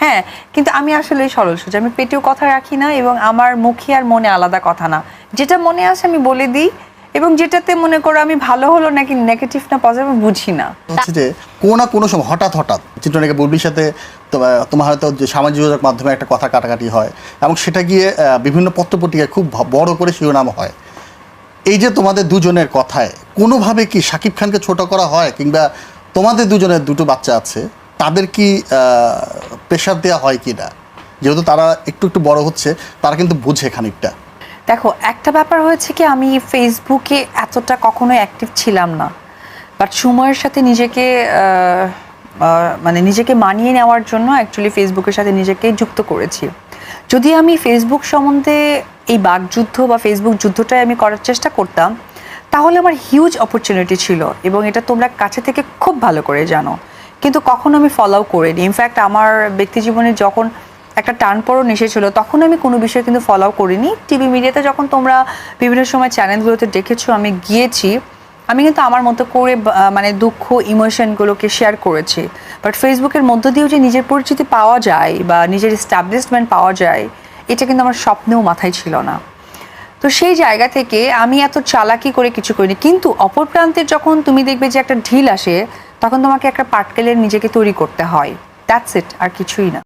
হ্যাঁ। কিন্তু আমি আসলে সরল সোজা। আমি পেটেও কথা রাখি না এবং আমার মুখে আর মনে আলাদা কথা না। যেটা মনে আছে আমি বলে দিই এবং যেটাতে মনে করো আমি ভালো হলো নাকি নেগেটিভ না পজিটিভ আমি বুঝি না। হচ্ছে যে কোনো না কোনো সময় হঠাৎ হঠাৎ চিত্রনায়িকা বুলবির সাথে তোমার- তোমার হয়তো যে সামাজিক যোগাযোগ মাধ্যমে একটা কথা কাটাকাটি হয় এবং সেটা গিয়ে বিভিন্ন পত্রপত্রিকায় খুব বড় করে শিরোনাম হয়। এই যে তোমাদের দুজনের কথায় কোনোভাবে কি শাকিব খানকে ছোট করা হয় কিংবা তোমাদের দুজনের দুটো বাচ্চা আছে তাদের কি প্রেশার দেওয়া হয় কি না যেহেতু তারা একটু একটু বড় হচ্ছে, তারা কিন্তু বুঝে খানিকটা। দেখো, একটা ব্যাপার হয়েছে কি, আমি ফেসবুকে এতটা কখনো অ্যাক্টিভ ছিলাম না। বাট সময়ের সাথে নিজেকে মানে নিজেকে মানিয়ে নেওয়ার জন্য অ্যাকচুয়ালি ফেসবুকের সাথে নিজেকে যুক্ত করেছি। যদি আমি ফেসবুক সম্বন্ধে এই বাকযুদ্ধ বা ফেসবুক যুদ্ধটাই আমি করার চেষ্টা করতাম, তাহলে আমার হিউজ অপরচুনিটি ছিল এবং এটা তোমরা কাছে থেকে খুব ভালো করে জানো। কিন্তু কখনো আমি ফলো করিনি। ইনফ্যাক্ট আমার ব্যক্তি জীবনে যখন একটা টানপড়ন এসেছিল, তখন আমি কোনো বিষয় কিন্তু ফলো করিনি। টিভি মিডিয়াতে যখন তোমরা বিভিন্ন সময় চ্যানেলগুলোতে দেখেছ, আমি গিয়েছি, আমি কিন্তু আমার মতো করে মানে দুঃখ ইমোশনগুলোকে শেয়ার করেছি। বাট ফেসবুকের মধ্য দিয়েও যে নিজের পরিচিতি পাওয়া যায় বা নিজের এস্টাবলিশমেন্ট পাওয়া যায়, এটা কিন্তু আমার স্বপ্নেও মাথায় ছিল না। তো সেই জায়গা থেকে আমি এত চালাকি করে কিছু করিনি। কিন্তু অপর প্রান্তের যখন তুমি দেখবে যে একটা ঢিল আসে তখন তোমাকে একটা পাটকেলের নিজেকে তৈরি করতে হয়। দ্যাটস ইট আর কিছুই না।